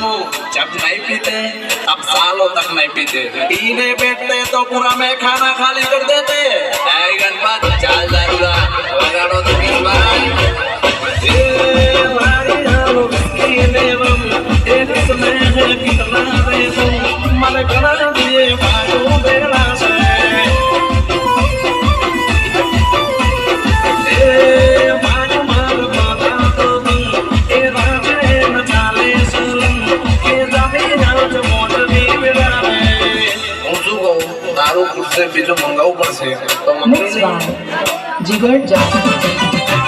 हम जब नहीं पीते, अब सालों तक नहीं पीते पीने बैठते तो पूरा मैं खाना खाली कर देते तो कितना रे तुम दिए भाई। उससे मंगाऊ पड़ से तो मंगाऊ नहीं। जाती